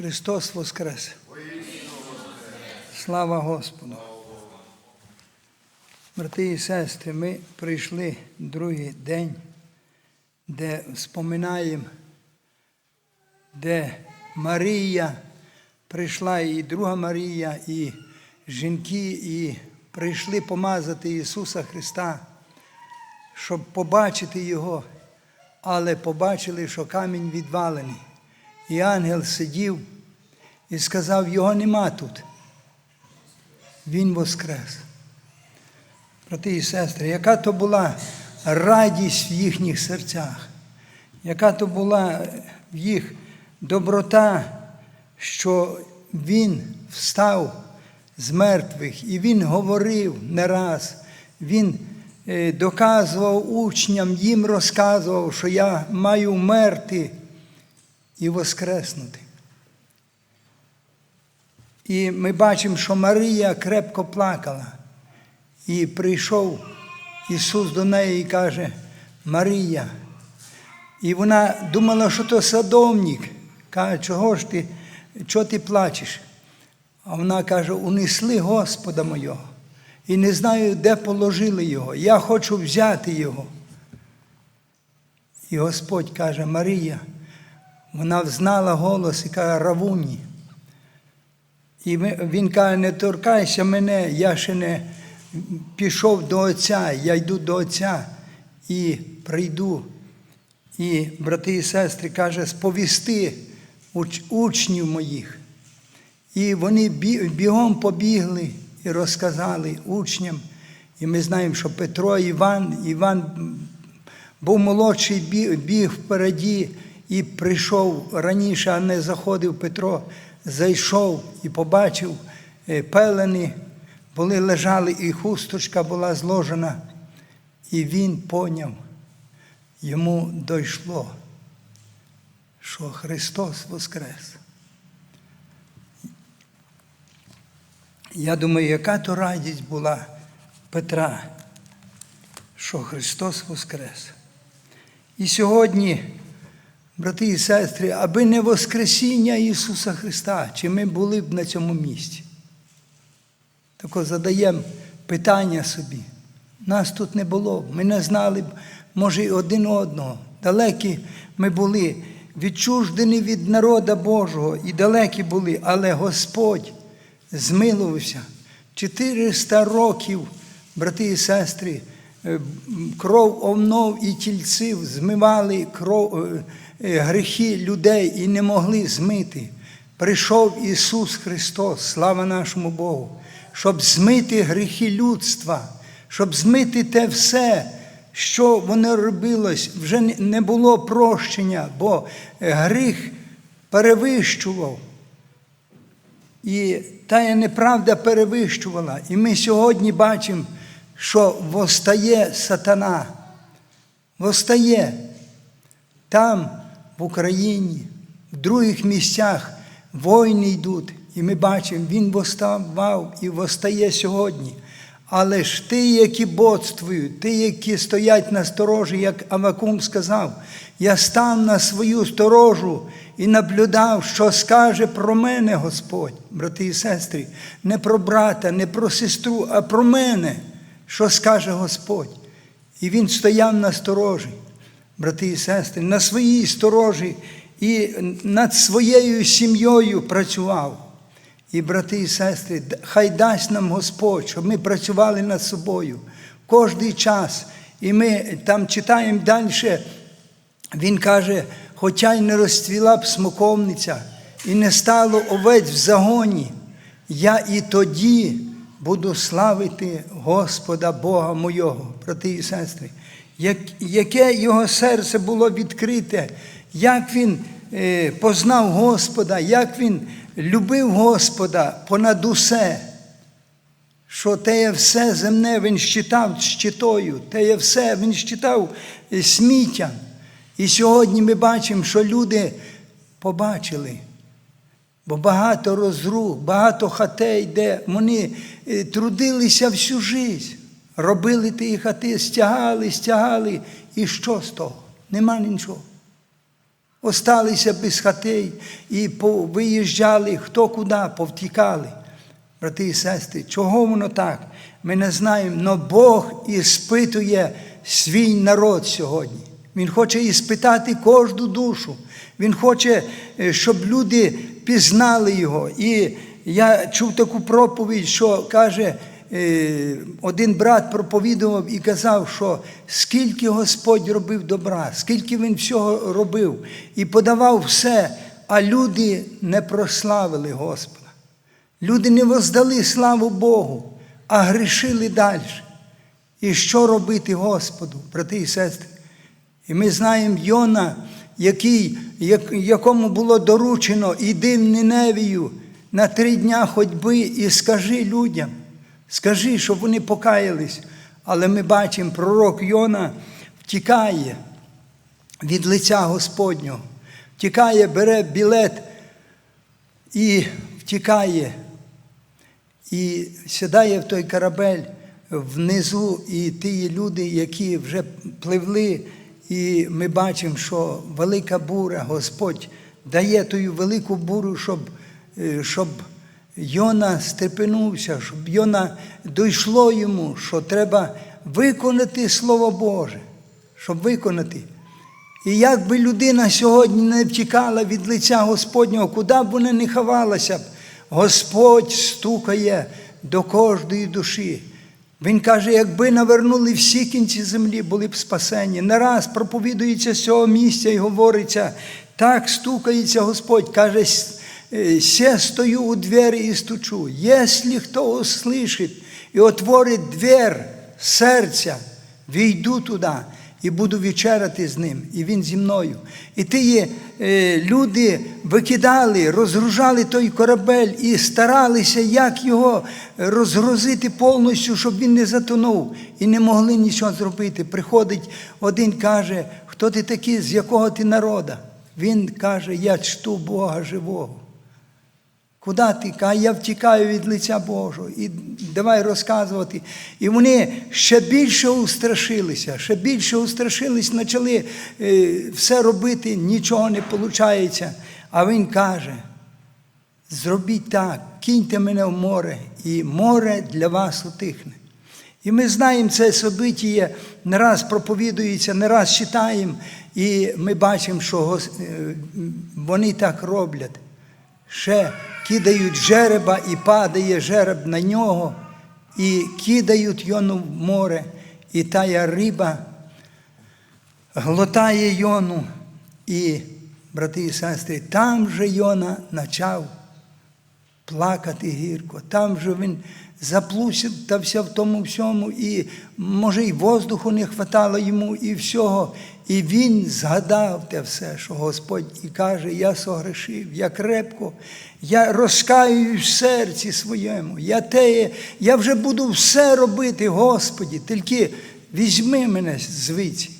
Христос Воскрес! Слава Господу! Брати і сестри, ми прийшли другий день, де споминаємо, де Марія прийшла, і друга Марія, і жінки, і прийшли помазати Ісуса Христа, щоб побачити Його, але побачили, що камінь відвалений. І ангел сидів і сказав, його нема тут. Він воскрес. Брати і сестри, яка то була радість в їхніх серцях, яка то була в їх доброта, що Він встав з мертвих, і Він говорив не раз, Він е, доказував учням, їм розказував, що я маю вмерти і воскреснути. І ми бачимо, що Марія крепко плакала. І прийшов Ісус до неї і каже, Марія. І вона думала, що то садовник. Каже, чого ж ти, чого ти плачеш? А вона каже, унесли Господа мого. І не знаю, де положили його. Я хочу взяти його. І Господь каже, Марія, вона взнала голос і каже, Равуні. І він каже, не торкайся мене, я ще не пішов до Отця, я йду до Отця і прийду. І, брати і сестри, каже, сповісти уч, учнів моїх. І вони бігом побігли і розказали учням. І ми знаємо, що Петро Іван, Іван був молодший, біг впереді і прийшов раніше, а не заходив Петро, зайшов і побачив пелени, були лежали, і хусточка була зложена. І він поняв, йому дійшло, що Христос Воскрес. Я думаю, яка то радість була Петра, що Христос Воскрес. І сьогодні, брати і сестри, аби не Воскресіння Ісуса Христа, чи ми були б на цьому місці? Тако задаємо питання собі. Нас тут не було, ми не знали б, може, і один одного. Далекі ми були, відчуждені від народа Божого і далекі були, але Господь змилувався. 400 років, брати і сестри, кров овнов і тільців змивали кров, гріхи людей і не могли змити. Прийшов Ісус Христос, слава нашому Богу, щоб змити гріхи людства, щоб змити те все, що воно робилось, вже не було прощення, бо гріх перевищував. І та неправда перевищувала. І ми сьогодні бачимо, що востає сатана. Востає там, в Україні, в других місцях війни йдуть. І ми бачимо, він воставав і востає сьогодні. Але ж ті, які бодствують, ті, які стоять на сторожі, як Авакум сказав, я став на свою сторожу і наблюдав, що скаже про мене Господь, брати і сестри, не про брата, не про сестру, а про мене, що скаже Господь. І він стояв на сторожі, брати і сестри, на своїй сторожі і над своєю сім'єю працював. І, брати і сестри, хай дасть нам Господь, щоб ми працювали над собою кожний час. І ми там читаємо далі, він каже, хоча й не розцвіла б смоковниця, і не стало овець в загоні, я і тоді буду славити Господа Бога мого, брати і сестри, яке його серце було відкрите, як він познав Господа, як він любив Господа понад усе, що те є все земне він щитав щитою, те є все, він щитав сміттям. І сьогодні ми бачимо, що люди побачили, бо багато розрух, багато хатей, де вони трудилися всю життя, робили ті хати, стягали, стягали. І що з того? Нема нічого. осталися без хатей і виїжджали хто куди, повтікали. Брати і сестри, чого воно так? Ми не знаємо, але Бог іспитує свій народ сьогодні. Він хоче іспитати кожну душу. Він хоче, е, щоб люди пізнали його. І я чув таку проповідь, що каже, один брат проповідував і казав, що скільки Господь робив добра, скільки він всього робив і подавав все, а люди не прославили Господа. Люди не воздали славу Богу, а грішили далі. І що робити Господу, брати і сестри? І ми знаємо Йона, який, якому було доручено, іди в Ниневію на три дня ходьби і скажи людям, скажи, щоб вони покаялись. Але ми бачимо, пророк Йона втікає від лиця Господнього, втікає, бере білет і втікає, і сідає в той корабель внизу, і ті люди, які вже пливли, і ми бачимо, що велика буря, Господь дає ту велику бурю, щоб, е, щоб Йона стрепенувся, щоб Йона дійшло йому, що треба виконати Слово Боже, щоб виконати. І як би людина сьогодні не втікала від лиця Господнього, куди б вона не ховалася б, Господь стукає до кожної душі. Він каже, якби навернули всі кінці землі, були б спасені. Не раз проповідується з цього місця і говориться, так стукається Господь, каже, «С- «Се стою у двері і стучу. Якщо хто услышить і отворить двір серця, війду туди і буду вечеряти з ним, і він зі мною. І ті е, люди викидали, розгружали той корабель і старалися, як його розгрузити повністю, щоб він не затонув, і не могли нічого зробити. Приходить один каже, хто ти такий, з якого ти народа? Він каже, я чту Бога живого. Куди ти? Каже, я втікаю від лиця Божого. І давай розказувати. І вони ще більше устрашилися, ще більше устрашились, почали е, все робити, нічого не виходить. А він каже: зробіть так, киньте мене в море, і море для вас утихне. І ми знаємо це собиття, не раз проповідується, не раз читаємо, і ми бачимо, що е, вони так роблять. Ще кидають жереба і падає жереб на нього, і кидають йону в море, і тая риба глотає йону. І, брати і сестри, там же Йона почав плакати гірко. Там же він заплутався в тому всьому, і, може, і воздуху не хватало йому, і всього. І він згадав те все, що Господь і каже: Я согрешив, я крепко, я розкаюсь в серці своєму. Я те, я вже буду все робити, Господі, тільки візьми мене звідси.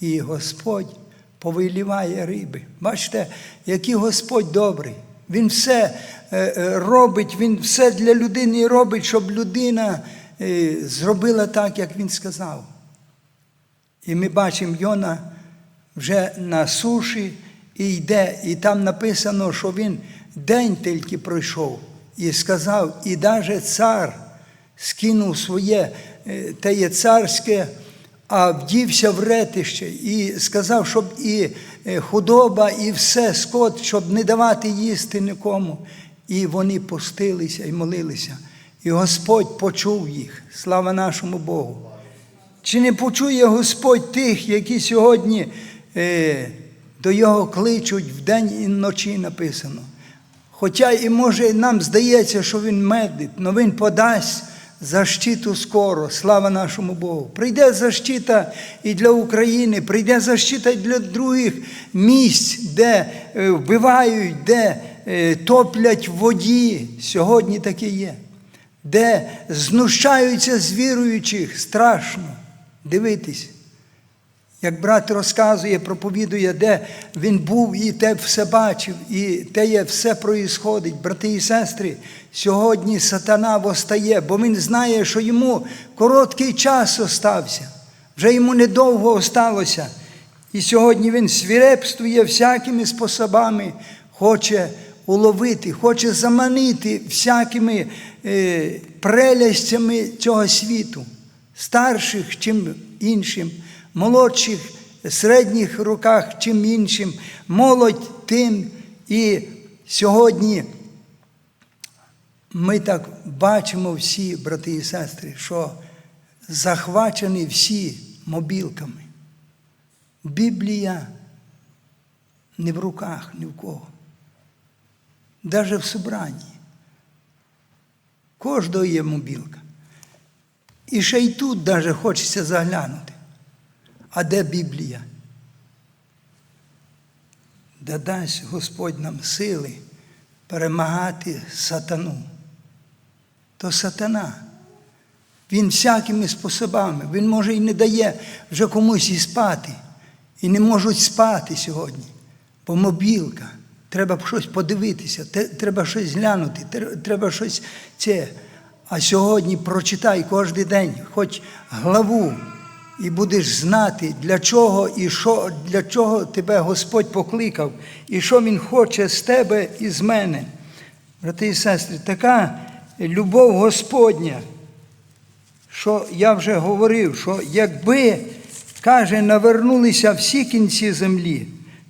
І Господь повиліває риби. Бачите, який Господь добрий. Він все е, е, робить, Він все для людини робить, щоб людина е, зробила так, як він сказав. І ми бачимо Йона вже на суші і йде, і там написано, що він день тільки пройшов і сказав, і навіть цар скинув своє те є царське, а вдівся в ретище і сказав, щоб і е, худоба, і все, скот, щоб не давати їсти нікому. І вони постилися і молилися. І Господь почув їх. Слава нашому Богу. Чи не почує Господь тих, які сьогодні е, до Його кличуть вдень і вночі написано? Хоча і може нам здається, що Він медить, але Він подасть защиту скоро, слава нашому Богу. Прийде защита і для України, прийде защита і для других місць, де е, вбивають, де е, топлять в воді. Сьогодні таке є. Де знущаються з віруючих, страшно дивитись. Як брат розказує, проповідує, де він був і те все бачив, і те є все проїсходить. Брати і сестри, сьогодні сатана восстає, бо він знає, що йому короткий час остався, вже йому недовго осталося. І сьогодні він свірепствує всякими способами, хоче уловити, хоче заманити всякими е, прелястями цього світу, старших чим іншим, молодших, середніх роках чим іншим, молодь тим. І сьогодні ми так бачимо всі, брати і сестри, що захвачені всі мобілками. Біблія не в руках ні в кого. Навіть в собранні. Кожного є мобілка. І ще й тут навіть хочеться заглянути. А де Біблія? Да дасть Господь нам сили перемагати сатану. То сатана. Він всякими способами, він може і не дає вже комусь і спати. І не можуть спати сьогодні. Бо мобілка. Треба щось подивитися, треба щось глянути, треба щось це. А сьогодні прочитай кожен день, хоч главу, і будеш знати, для чого і що, для чого тебе Господь покликав, і що Він хоче з тебе і з мене. Брати і сестри, така любов Господня, що я вже говорив, що якби, каже, навернулися всі кінці землі,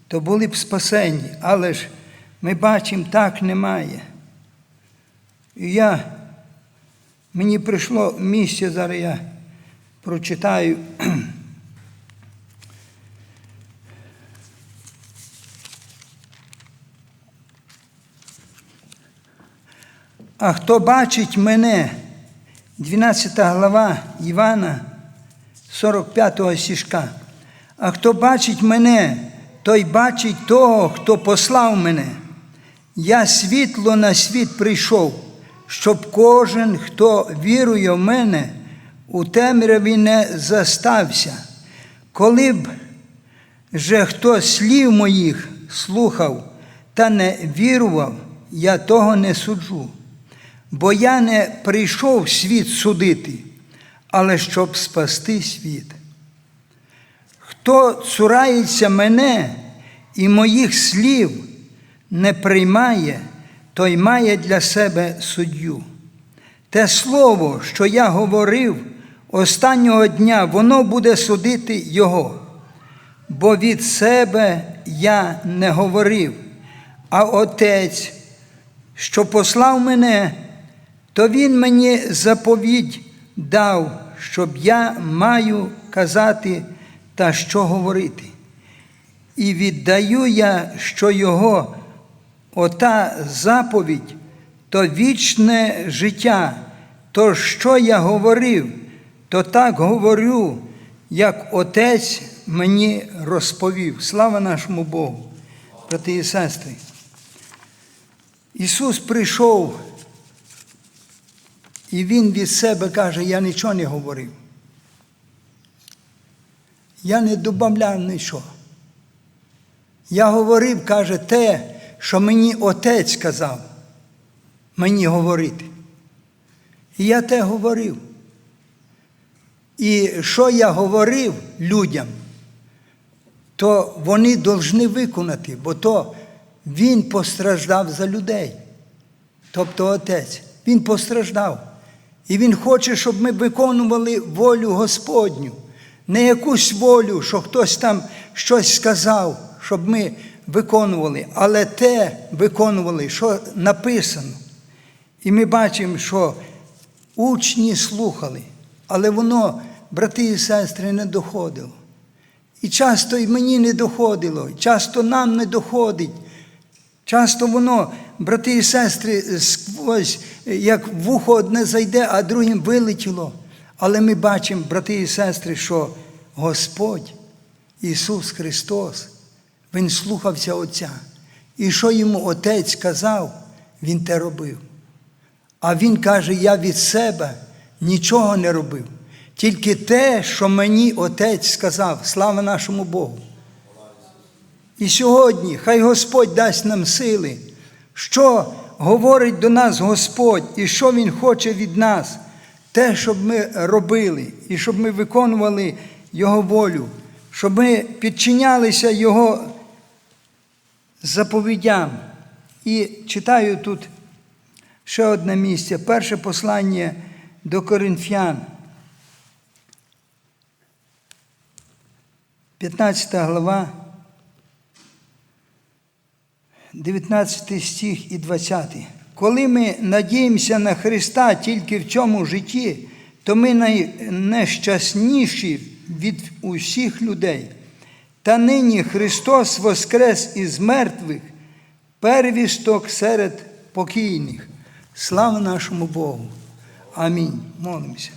то були б спасені. Але ж ми бачимо, так немає. І я, мені прийшло місце, зараз прочитаю. А хто бачить мене, 12 глава Івана, 45 стишка. А хто бачить мене, той бачить того, хто послав мене. Я світло на світ прийшов, щоб кожен, хто вірує в мене, у темряві не застався. Коли б же хто слів моїх слухав та не вірував, я того не суджу. Бо я не прийшов світ судити, але щоб спасти світ. Хто цурається мене і моїх слів не приймає, той має для себе суддю. Те слово, що я говорив останнього дня, воно буде судити його, бо від себе я не говорив, а Отець, що послав мене, то Він мені заповідь дав, щоб я маю казати та що говорити. І віддаю я, що його ота заповідь, то вічне життя, то що я говорив, то так говорю, як Отець мені розповів. Слава нашому Богу, брати і сестри. Ісус прийшов, і Він від себе каже, я нічого не говорив. Я не добавляв нічого. Я говорив, каже, те, що мені отець сказав, мені говорити. І я те говорив. І що я говорив людям, то вони повинні виконати, бо то він постраждав за людей. Тобто Отець. Він постраждав. І Він хоче, щоб ми виконували волю Господню. Не якусь волю, що хтось там щось сказав, щоб ми виконували, але те виконували, що написано. І ми бачимо, що учні слухали, але воно, брати і сестри, не доходило. І часто і мені не доходило, і часто нам не доходить. Часто воно, брати і сестри, сквозь, як вухо одне зайде, а другим вилетіло. Але ми бачимо, брати і сестри, що Господь Ісус Христос, Він слухався Отця. І що йому Отець казав, Він те робив. А Він каже, я від себе нічого не робив. Тільки те, що мені Отець сказав, слава нашому Богу. І сьогодні хай Господь дасть нам сили, що говорить до нас Господь і що Він хоче від нас, те, щоб ми робили, і щоб ми виконували Його волю, щоб ми підчинялися Його заповідям. І читаю тут ще одне місце, перше послання до Коринфян. 15 глава, 19 стих і 20. Коли ми надіємося на Христа тільки в цьому житті, то ми найнещасніші від усіх людей. Та нині Христос воскрес із мертвих, первісток серед покійних. Слава нашому Богу. Амінь. Молимося.